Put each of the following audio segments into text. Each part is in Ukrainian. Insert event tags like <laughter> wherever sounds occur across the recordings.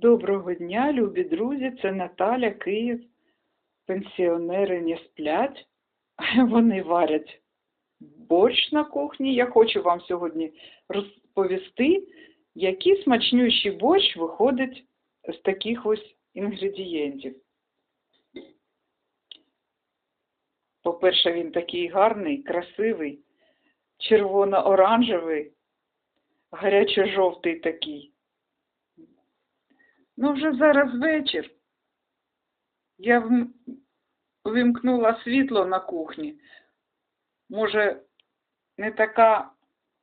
Доброго дня, любі друзі, це Наталя, Київ. Пенсіонери не сплять, <laughs> вони варять борщ на кухні. Я хочу вам сьогодні розповісти, який смачнющий борщ виходить з таких ось інгредієнтів. По-перше, він такий гарний, красивий, червоно-оранжевий, гарячо-жовтий такий. Ну, вже зараз вечір. Я вимкнула світло на кухні. Може, не така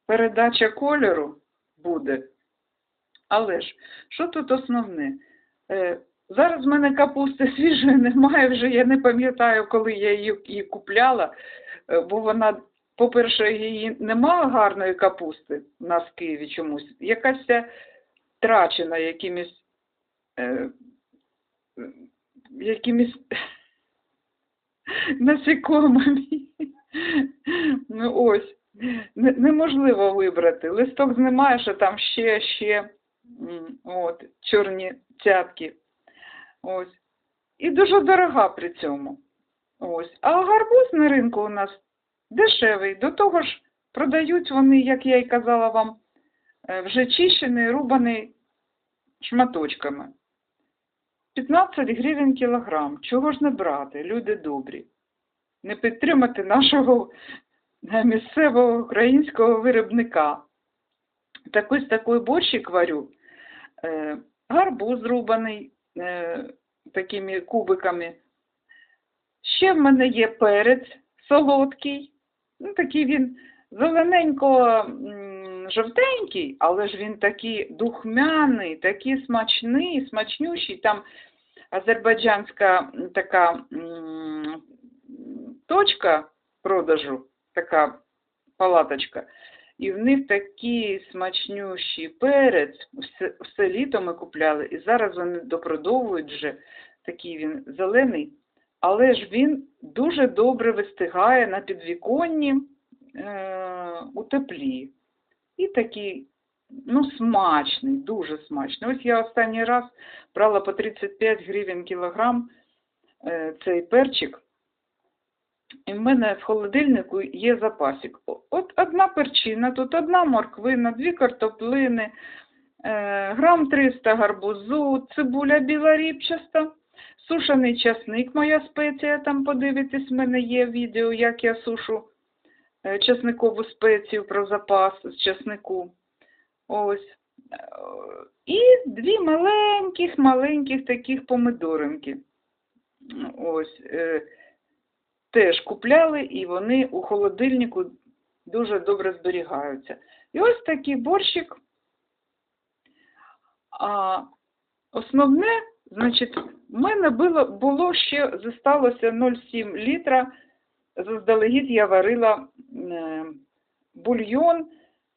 передача кольору буде. Але ж, що тут основне? Е, зараз в мене капусти <laughs> свіжої немає вже, я не пам'ятаю, коли я її, її купляла, е, бо вона, по-перше, її немає гарної капусти у нас в Києві чомусь. Якась трачена якимись е, якимись насекомими. Ну ось. Неможливо вибрати. Листок знімаєш, а там ще, ще от, чорні цятки. Ось. І дуже дорога при цьому. Ось. А гарбуз на ринку у нас дешевий. До того ж, продають вони, як я і казала вам, е, вже чищений, рубаний шматочками. 15 гривень кілограм. Чого ж не брати, люди добрі? Не підтримати нашого е, місцевого українського виробника. Так ось такий борщик варю. Е, гарбуз зрубаний е, такими кубиками. Ще в мене є перець солодкий. Ну, такий він зелененько жовтенький, але ж він такий духмяний, такий смачний, смачнющий. Там азербайджанська така точка продажу, така палаточка. І в них такий смачнющий перець. Все, все літо ми купляли, і зараз вони допродовують вже. Такий він зелений, але ж він дуже добре вистигає на підвіконні е, у теплі. І такий, ну, смачний, дуже смачний. Ось я останній раз брала по 35 гривень кілограм е, цей перчик. І в мене в холодильнику є запасик. От одна перчина, тут одна морквина, дві картоплини, е, грам 300 гарбузу, цибуля біла ріпчаста, сушений часник, моя спеція, там подивитесь, в мене є відео, як я сушу е, часникову спецію про запас з часнику. Ось. Е, І дві маленьких, маленьких таких помидоринки. Ось. е, Теж купляли, і вони у холодильнику дуже добре зберігаються. І ось такий борщик. А основне, значить, в мене було, було ще, зосталося 0,7 літра. Заздалегідь я варила е, бульйон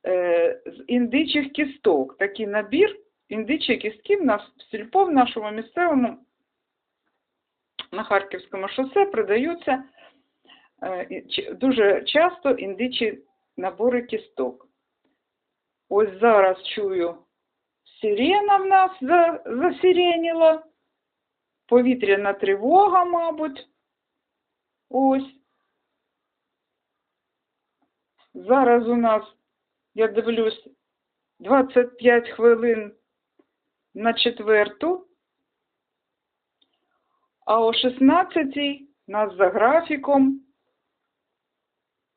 е, з індичих кісток. Такий набір індичі кістки в нас в сільпо в нашому місцевому на Харківському шосе продаються е, дуже часто індичі набори кісток. Ось зараз чую, сирена в нас засиреніла, повітряна тривога, мабуть. Ось. Зараз у нас, я дивлюсь, 25 хвилин на четверту. А о 16-й нас за графіком.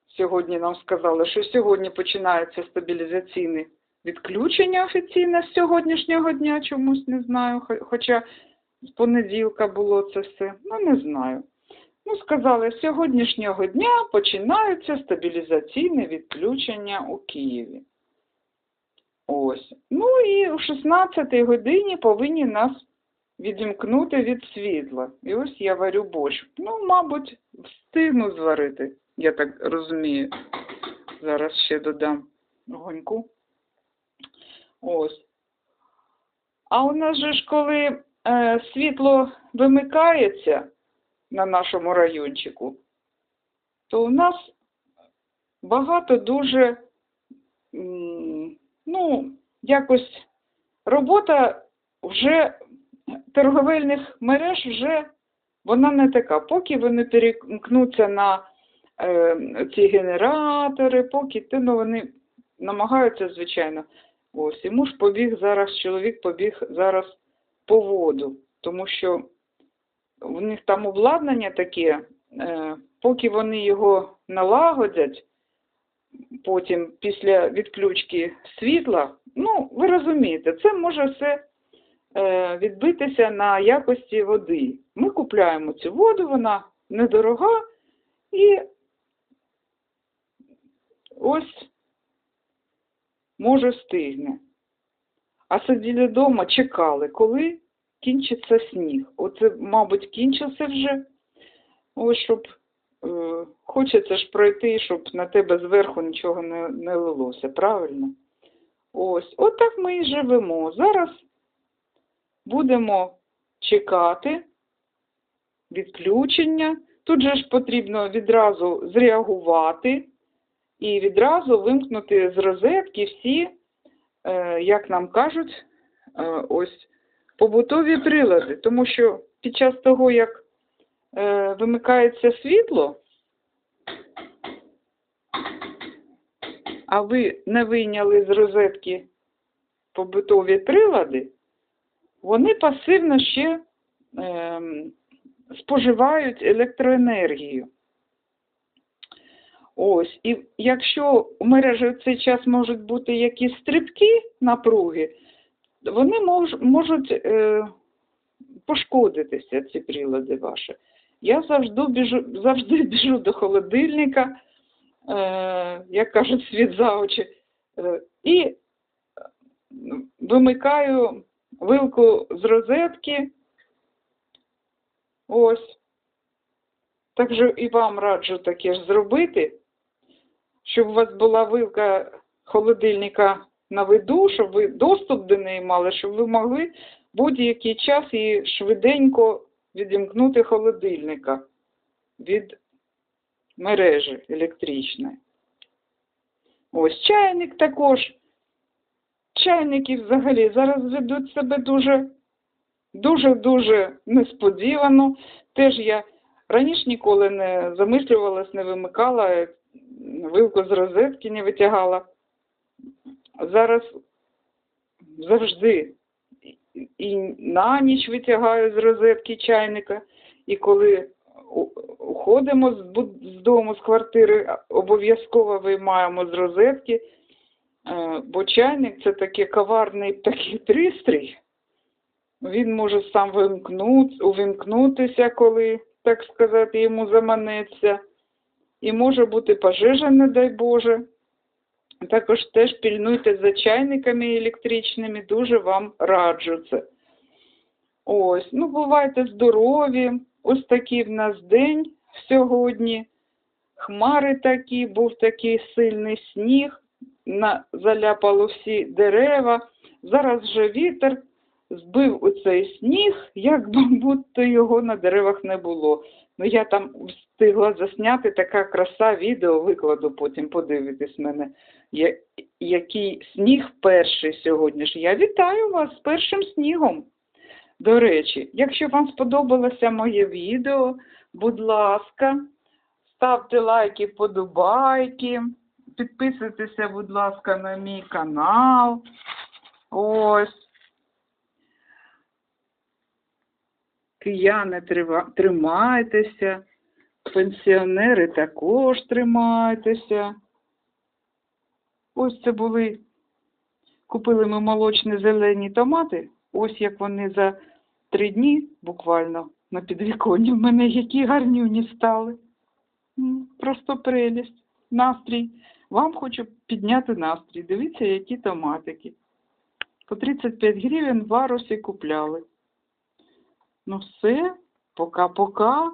Сьогодні нам сказали, що сьогодні починається стабілізаційне відключення офіційне з сьогоднішнього дня, чомусь не знаю. Хоча з понеділка було це все. Ну, не знаю. Ну, сказали, з сьогоднішнього дня починаються стабілізаційне відключення у Києві. Ось. Ну і о 16 годині повинні нас відімкнути від світла. І ось я варю борщ. Ну, мабуть, встигну зварити, я так розумію. Зараз ще додам огоньку. Ось. А у нас же ж, коли е, світло вимикається на нашому райончику, то у нас багато дуже, ну, якось робота вже торговельних мереж вже вона не така. Поки вони перемкнуться на е, ці генератори, поки ну, вони намагаються, звичайно. Ось, і муж побіг зараз, чоловік побіг зараз по воду, тому що в них там обладнання таке, е, поки вони його налагодять, потім після відключки світла, ну, ви розумієте, це може все е, відбитися на якості води. Ми купляємо цю воду, вона недорога і ось може стигне. А сиділи вдома, чекали, коли кінчиться сніг. Оце, мабуть, кінчився вже. Ось щоб е, хочеться ж пройти, щоб на тебе зверху нічого не, не лилося, правильно? Ось, отак ми і живемо. Зараз будемо чекати відключення. Тут же ж потрібно відразу зреагувати і відразу вимкнути з розетки всі, е, як нам кажуть, е, ось побутові прилади. Тому що під час того, як е, вимикається світло, а ви не вийняли з розетки побутові прилади, вони пасивно ще е, споживають електроенергію. Ось, і якщо у мережі в цей час можуть бути якісь стрибки напруги, вони мож, можуть е, пошкодитися, ці прилади ваші. Я завжди біжу, завжди <laughs> біжу до холодильника, е, як кажуть, світ за очі, е, і вимикаю вилку з розетки. Ось. Так же і вам раджу таке ж зробити, щоб у вас була вилка холодильника на виду, щоб ви доступ до неї мали, щоб ви могли будь-який час і швиденько відімкнути холодильника від мережі електричної. Ось чайник також. Чайники взагалі зараз ведуть себе дуже, дуже-дуже несподівано. Теж я раніше ніколи не замислювалась, не вимикала, вилку з розетки не витягала. Зараз завжди і на ніч витягаю з розетки чайника, і коли уходимо з дому, з квартири, обов'язково виймаємо з розетки. Е, бо чайник це такий коварний такий пристрій. Він може сам вимкнути, увімкнутися, коли, так сказати, йому заманеться. І може бути пожежа, не дай Боже. Також теж пільнуйте за чайниками електричними, дуже вам раджу це. Ось, ну бувайте здорові. Ось такий в нас день сьогодні. Хмари такі, був такий сильний сніг на, заляпало всі дерева. Зараз вже вітер збив у цей сніг, як <laughs> будто його на деревах не було. Ну я там встигла засняти така краса відео, викладу, потім подивитись мене, який сніг перший сьогодні ж. Я вітаю вас з першим снігом. До речі, якщо вам сподобалося моє відео, будь ласка, ставте лайки, подобайки. Підписуйтеся, будь ласка, на мій канал. Ось. Кияни тримайтеся. Пенсіонери також тримайтеся. Ось це були. Купили ми молочні зелені томати. Ось як вони за три дні буквально на підвіконні в мене які гарнюні стали. Просто прелість, настрій. Вам хочу підняти настрій. Дивіться, які томатики. По 35 гривень в варусі купляли. Ну все, пока-пока.